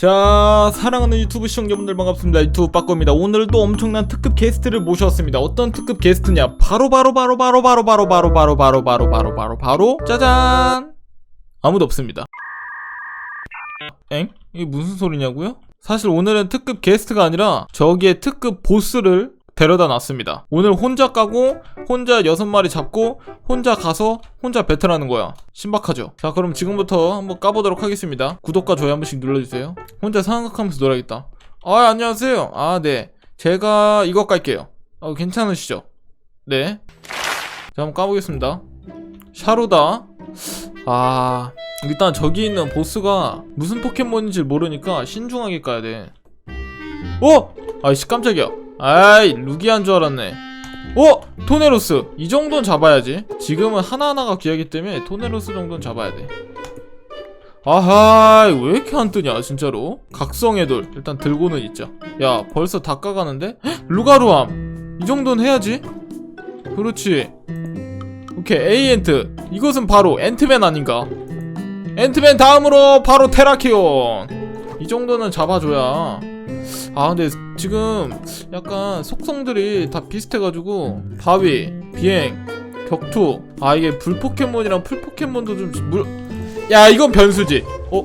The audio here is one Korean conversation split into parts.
자 사랑하는 유튜브 시청자분들 반갑습니다 유튜브 빠꼬입니다 오늘도 엄청난 특급 게스트를 모셨습니다 어떤 특급 게스트냐 바로 바로 바로 바로 바로 바로 바로 바로 바로 바로 바로 바로 바로 짜잔 아무도 없습니다 엥? 이게 무슨 소리냐고요? 사실 오늘은 특급 게스트가 아니라 저기에 특급 보스를 데려다 놨습니다. 오늘 혼자 까고 혼자 여섯 마리 잡고 혼자 가서 혼자 배틀하는 거야. 신박하죠? 자 그럼 지금부터 한번 까보도록 하겠습니다. 구독과 좋아요 한 번씩 눌러주세요. 혼자 생각하면서 놀아야겠다. 아 안녕하세요. 아 네. 제가 이거 깔게요. 어, 괜찮으시죠? 네자 한번 까보겠습니다. 샤루다. 아 일단 저기 있는 보스가 무슨 포켓몬인지 모르니까 신중하게 까야 돼. 어? 아이씨 깜짝이야 아이 루기한 줄 알았네. 어? 토네로스. 이 정도는 잡아야지. 지금은 하나하나가 귀하기 때문에 토네로스 정도는 잡아야 돼. 아하 왜 이렇게 안 뜨냐 진짜로? 각성의 돌. 일단 들고는 있자 야 벌써 다 까가는데? 헉, 루가루함 이 정도는 해야지. 그렇지. 오케이 에이엔트. 이것은 바로 앤트맨 아닌가? 앤트맨 다음으로 바로 테라키온. 이 정도는 잡아줘야 아 근데 지금 약간 속성들이 다 비슷해가지고 바위, 비행, 격투 아 이게 불 포켓몬이랑 풀 포켓몬도 좀 물... 야 이건 변수지 어?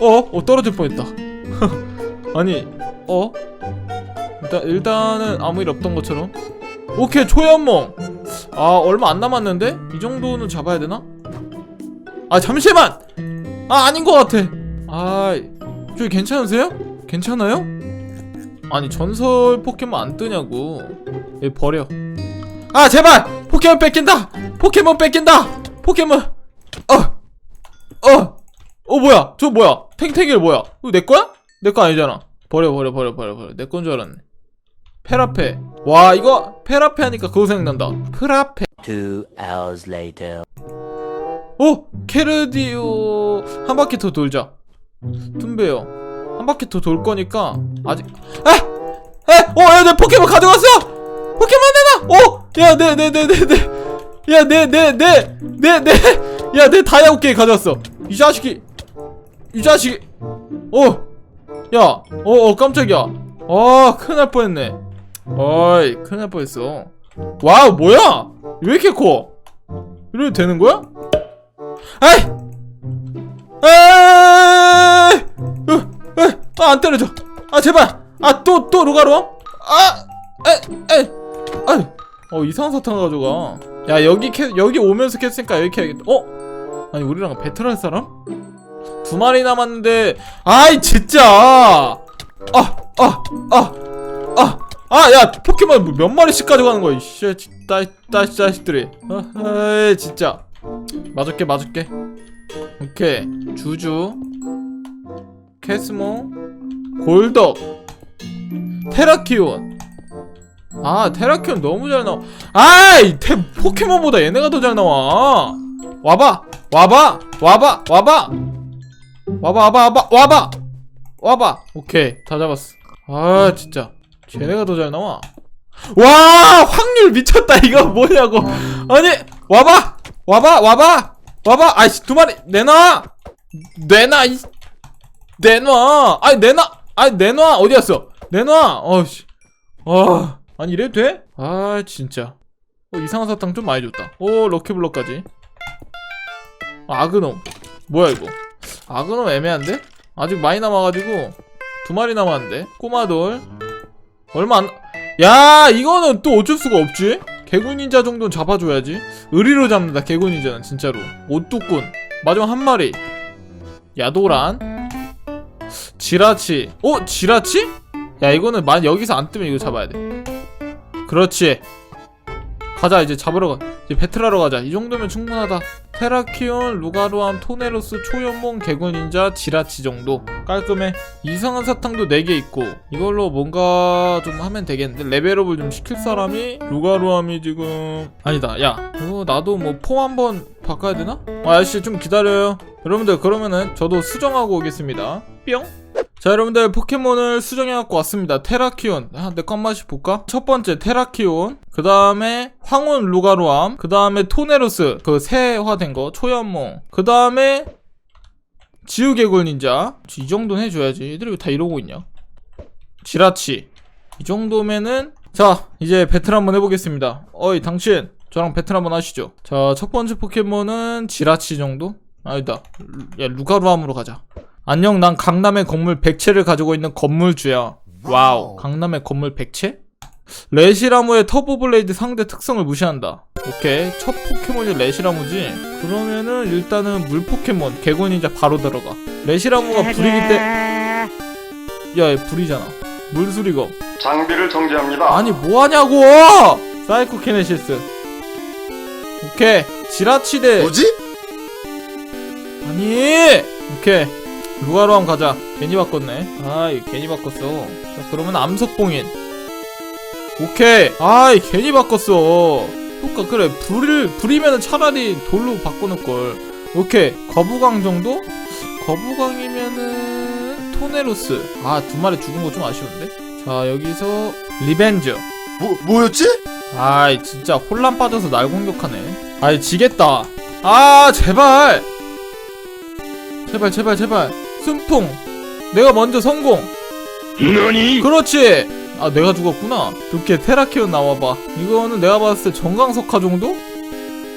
어? 어 떨어질 뻔했다 아니 어? 일단, 일단은 아무 일 없던 것처럼 오케이 초연몽 아 얼마 안 남았는데? 이 정도는 잡아야 되나? 아 잠시만! 아 아닌 것 같아 아 저기 괜찮으세요? 괜찮아요? 아니 전설 포켓몬 안 뜨냐고. 얘 버려. 아 제발! 포켓몬 뺏긴다! 포켓몬 뺏긴다! 포켓몬! 어어어 어, 뭐야? 저 뭐야? 탱탱이를 뭐야? 이거 내 거야? 내 거 아니잖아. 버려 버려 버려 버려 버려. 내 건 줄 알았네. 페라페. 와 이거 페라페 하니까 그거 생각난다. 프라페. Two hours later. 어? 캐르디오. 한 바퀴 더 돌자. tumbe요 한 바퀴 더 돌 거니까 아직 아! 에! 어! 야, 내 포켓몬 가져갔어! 포켓몬 내놔! 어! 야, 내, 내, 내, 내, 내. 야, 내, 내, 내, 내, 내. 야, 내 다이아 오케이 가져왔어. 이 자식이. 이 자식이. 어! 야, 어, 어, 깜짝이야. 아, 큰일 날 뻔했네. 어이, 큰일 날 뻔했어. 와우, 뭐야? 왜 이렇게 커? 이래도 되는 거야? 에이! 으, 으, 아, 안 때려줘. 아, 제발. 아, 또, 또, 루가로? 아, 에, 에, 아, 어, 이상한 사탕 가져가. 야, 여기 캐, 여기 오면서 캤으니까 여기 캐야겠다. 어? 아니, 우리랑 배틀할 사람? 두 마리 남았는데, 아이, 진짜! 아, 아, 아, 아, 아, 야, 포켓몬 몇 마리씩 가져가는 거야, 이씨, 따, 따, 자식들이. 아, 진짜. 맞을게, 맞을게. 오케이, 주주. 캐스모. 골덕. 테라키온. 아 테라키온 너무 잘 나와. 아이 테, 포켓몬보다 얘네가 더 잘 나와. 와봐 와봐 와봐 와봐. 와봐 와봐 와봐 와봐. 와봐. 오케이 다 잡았어. 아 진짜. 쟤네가 더 잘 나와. 와 확률 미쳤다. 이거 뭐냐고. 아니 와봐 와봐 와봐 와봐. 아이씨 두 마리 내놔. 내놔 이 내놔. 아니 내놔 아니 내놔. 어디 갔어? 내놔. 어씨. 아 아니 이래도 돼? 아 진짜. 어, 이상한 사탕 좀 많이 줬다. 오 럭키블럭까지. 아그놈. 뭐야 이거? 아그놈 애매한데? 아직 많이 남아가지고 두 마리 남았는데? 꼬마돌. 얼마 안... 야 이거는 또 어쩔 수가 없지? 개구닌자 정도는 잡아줘야지. 의리로 잡는다 개구닌자는 진짜로. 오뚜꾼. 마지막 한 마리. 야도란 지라치. 어? 지라치? 야 이거는 만 여기서 안 뜨면 이거 잡아야 돼. 그렇지. 가자 이제 잡으러 가. 이제 배틀하러 가자. 이 정도면 충분하다. 테라키온, 루가루암, 토네로스, 초연몽, 개구닌자, 지라치 정도. 깔끔해. 이상한 사탕도 4개 있고. 이걸로 뭔가 좀 하면 되겠는데? 레벨업을 좀 시킬 사람이 루가루암이 지금 아니다. 야 이거 나도 뭐 폼 한번 바꿔야 되나? 아, 아저씨 좀 기다려요. 여러분들 그러면은 저도 수정하고 오겠습니다. 뿅 자 여러분들 포켓몬을 수정해갖고 왔습니다. 테라키온. 아, 내거 한 마씩 볼까? 첫 번째 테라키온. 그 다음에 황혼 루가루암. 그 다음에 토네로스. 그 새화된 거 초연몽. 그 다음에 지우개굴 닌자. 이 정도는 해줘야지. 애들이 왜 다 이러고 있냐? 지라치. 이 정도면은 자 이제 배틀 한번 해보겠습니다. 어이 당신. 저랑 배틀 한번 하시죠. 자 첫 번째 포켓몬은 지라치 정도? 아니다. 루- 야 루가루함으로 가자 안녕 난 강남의 건물 100채를 가지고 있는 건물주야. 와우. 강남의 건물 100채? 레시라무의 터보 블레이드 상대 특성을 무시한다. 오케이. 첫 포켓몬이 레시라무지? 그러면은 일단은 물 포켓몬 개곤이자 바로 들어가. 레시라무가 불이기 때 야 얘 불이잖아. 물수리검. 장비를 정지합니다. 아니 뭐하냐고! 사이코 키네시스. 오케이. 지라치대. 뭐지? 아니! 오케이 한번 가자. 괜히 바꿨네. 아이 괜히 바꿨어. 자 그러면 암석봉인. 오케이. 아이 괜히 바꿨어. 효과 그래. 불을 불이면은 차라리 돌로 바꿔놓을걸. 오케이. 거부강 정도? 거부강이면은 토네로스. 아 두 마리 죽은 거 좀 아쉬운데? 자 여기서 리벤저. 뭐 뭐였지? 아이 진짜 혼란 빠져서 날 공격하네. 아이 지겠다. 아 제발! 제발 제발 제발 순풍 내가 먼저 성공. 그렇지. 아 내가 죽었구나. 이렇게 테라키온 나와봐. 이거는 내가 봤을 때 정강석화 정도?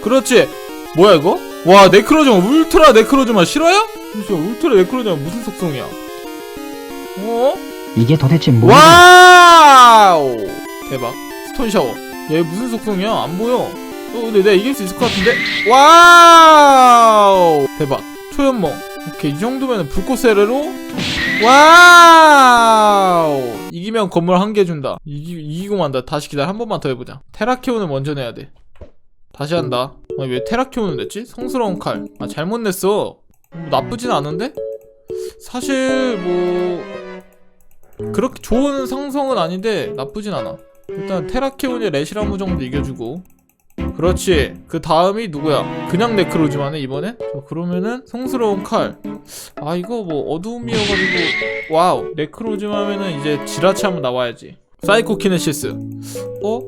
그렇지. 뭐야 이거? 와 네크로즈마. 울트라 네크로즈마 실화야? 잠시만 울트라 네크로즈마 무슨 속성이야? 어? 이게 도대체 뭐야? 와우! 대박. 스톤 샤워. 얘 무슨 속성이야? 안 보여. 어 근데 내가 이길 수 있을 것 같은데? 와우! 대박. 초연몽 오케이 이 정도면 불꽃 세례로? 와우! 이기면 건물 한 개 준다. 이기, 이기고 만다. 다시 기다려. 한 번만 더 해보자. 테라키온을 먼저 내야 돼. 다시 한다. 아니 왜 테라키온을 냈지? 성스러운 칼. 아 잘못 냈어. 뭐 나쁘진 않은데? 사실 뭐 그렇게 좋은 상성은 아닌데 나쁘진 않아. 일단 테라키온의 레시라무 정도 이겨주고. 그렇지. 그 다음이 누구야? 그냥 네크로즈만 해 이번엔? 자, 그러면은 성스러운 칼. 아 이거 뭐 어두움이어가지고 와우 네크로즈마면은 이제 지라치 한번 나와야지. 사이코 키네시스. 어?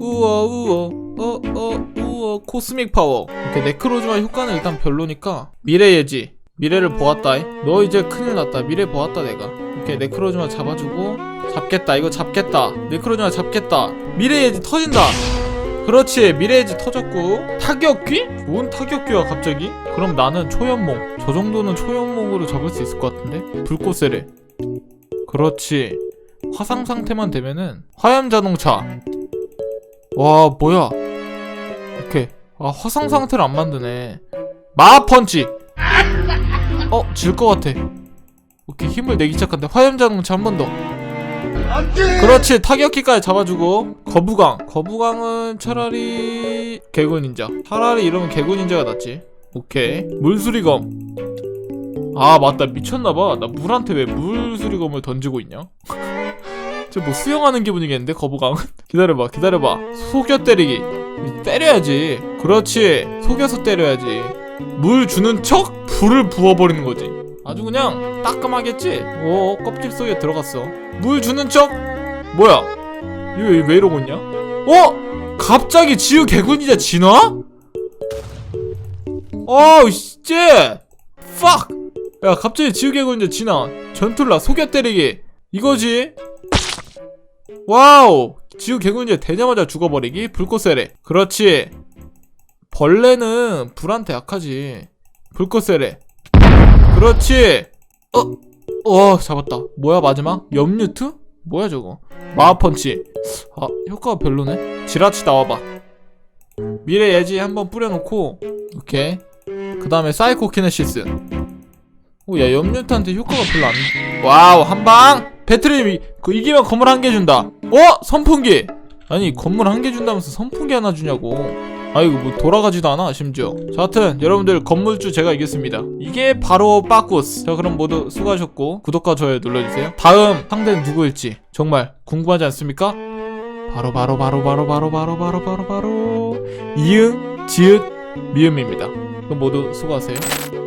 우와 우와 어어 우와 코스믹 파워. 이렇게 네크로즈마 효과는 일단 별로니까 미래 예지. 미래를 보았다. 너 이제 큰일 났다. 미래 보았다 내가. 오케이 네크로즈마 잡아주고 잡겠다. 이거 잡겠다. 네크로즈마 잡겠다. 미래 예지 터진다. 그렇지 미래 예지 터졌고 타격귀? 뭔 타격귀야 갑자기? 그럼 나는 초연몽. 저 정도는 초연몽으로 잡을 수 있을 것 같은데? 불꽃 세례. 그렇지. 화상 상태만 되면은 화염 자동차. 와 뭐야? 오케이. 아 화상 상태를 안 만드네. 마하 펀치. 어, 질 것 같아. 오케이, 힘을 내기 시작한다. 화염 자동차 한 번 더. 그렇지, 타격기까지 잡아주고. 거부강. 거부강은 차라리 개구 닌자. 차라리 이러면 개구 닌자가 낫지. 오케이. 물수리검. 아, 맞다. 미쳤나봐. 나 물한테 왜 물수리검을 던지고 있냐? 저 뭐 수영하는 기분이겠는데, 거부강은? 기다려봐, 기다려봐. 속여 때리기. 때려야지. 그렇지. 속여서 때려야지. 물 주는 척 불을 부어버리는 거지. 아주 그냥 따끔하겠지? 오 껍질 속에 들어갔어. 물 주는 척? 뭐야? 이거 왜, 왜 이러고 있냐? 어? 갑자기 지우 개군이자 진화? 어우 씨! fuck! 야 갑자기 지우 개군이자 진화 전툴라 속여 때리기 이거지? 와우! 지우 개군이자 되자마자 죽어버리기 불꽃 세례 그렇지 벌레는 불한테 약하지. 불꽃 세례. 그렇지. 어, 어, 잡았다. 뭐야 마지막? 염유트? 뭐야 저거? 마하펀치. 아, 효과가 별로네. 지라치 나와봐. 미래 예지 한번 뿌려놓고, 오케이. 그 다음에 사이코 키네시스. 오, 야, 염유트한테 효과가 별로 안. 와우, 한 방! 배트리, 그, 이기면 건물 한 개 준다. 어? 선풍기! 아니, 건물 한 개 준다면서 선풍기 하나 주냐고. 아이고 뭐 돌아가지도 않아 심지어. 자 하여튼 여러분들 건물주 제가 이겼습니다. 이게 바로 빠꾸스. 자 그럼 모두 수고하셨고 구독과 좋아요 눌러주세요. 다음 상대는 누구일지 정말 궁금하지 않습니까? 바로 바로 바로 바로 바로 바로 바로 바로 바로 이응 지읒 미음입니다. 그럼 모두 수고하세요